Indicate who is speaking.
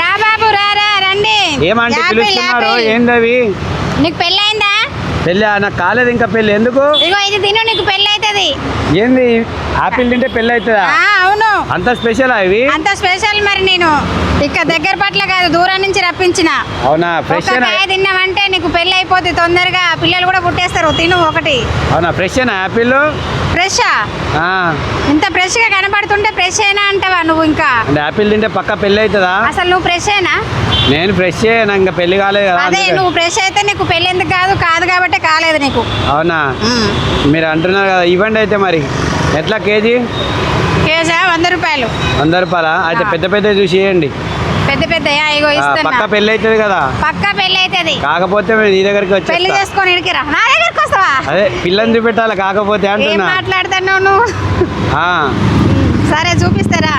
Speaker 1: రా బాబు రా రా రండి.
Speaker 2: ఏమంటే
Speaker 1: యాపిల్,
Speaker 2: పిలుస్తున్నారు?
Speaker 1: యాపిల్.
Speaker 2: ఏందవి
Speaker 1: నీకు పెళ్ళైందా
Speaker 2: పెళ్ళి? నాకు కాలేదు ఇంకా పెళ్ళి. ఎందుకు?
Speaker 1: ఇగో ఇది తిను నీకు పెళ్ళి అవుతుంది
Speaker 2: ఏంది? ఆపిల్ తింటే పెళ్ళి అవుతుందా
Speaker 1: అవును.
Speaker 2: అంత స్పెషల్ ఇవి?
Speaker 1: అంత స్పెషల్ మరి నేను. ఇక్కడ దగ్గర పట్ల కాదు దూరం నుంచి రప్పించిన.
Speaker 2: అవునా? ఫ్రెష్
Speaker 1: ఒక కాయ తిన్నామంటే నీకు పెళ్ళి అయిపోతుంది తొందరగా. పిల్లలు కూడా పుట్టేస్తారు తిను ఒకటి.
Speaker 2: అవునా? ఫ్రెష్ యాపిల్
Speaker 1: ఫ్రెషా? ఇంత ఫ్రెష్గా కనపడుతుంటే ఫ్రెష్ అయినా అంటావా నువ్వు ఇంకా?
Speaker 2: అంటే యాపిల్ తింటే పక్క పెళ్ళి అవుతుందా?
Speaker 1: అసలు నువ్వు ఫ్రెష్ అయినా
Speaker 2: నేను ఫ్రెష్ నాకు ఇంకా పెళ్ళి కాలేదు కదా
Speaker 1: అదే. నువ్వు ఫ్రెష్ అయితే నీకు పెళ్ళి ఎందుకు కాదు? కాదు కాబట్టి కాలేదు నీకు.
Speaker 2: అవునా. మీరు అంటున్నారు కదా ఇవ్వండి అయితే మరి. ఎట్లా కేజీ?
Speaker 1: కేజా? వంద రూపాయలు.
Speaker 2: వంద రూపాయలా? అయితే. పెద్ద పెద్ద చూసి ఇవ్వండి
Speaker 1: పెద్ద పెద్ద
Speaker 2: పక్క పెళ్ళి అవుతుంది కదా?
Speaker 1: పక్కా పెళ్ళి అవుతుంది.
Speaker 2: కాకపోతే నీ దగ్గరికి
Speaker 1: పెళ్ళి
Speaker 2: వచ్చేస్తా
Speaker 1: చేసుకొని ఇడికి రా నా దగ్గరికి వస్తావా?
Speaker 2: అదే పిల్లని చూపెట్టాలి కాకపోతే అంటున్నా.
Speaker 1: మాట్లాడుతున్నావు నువ్వు?
Speaker 2: ఆ,
Speaker 1: సరే చూపిస్తారా?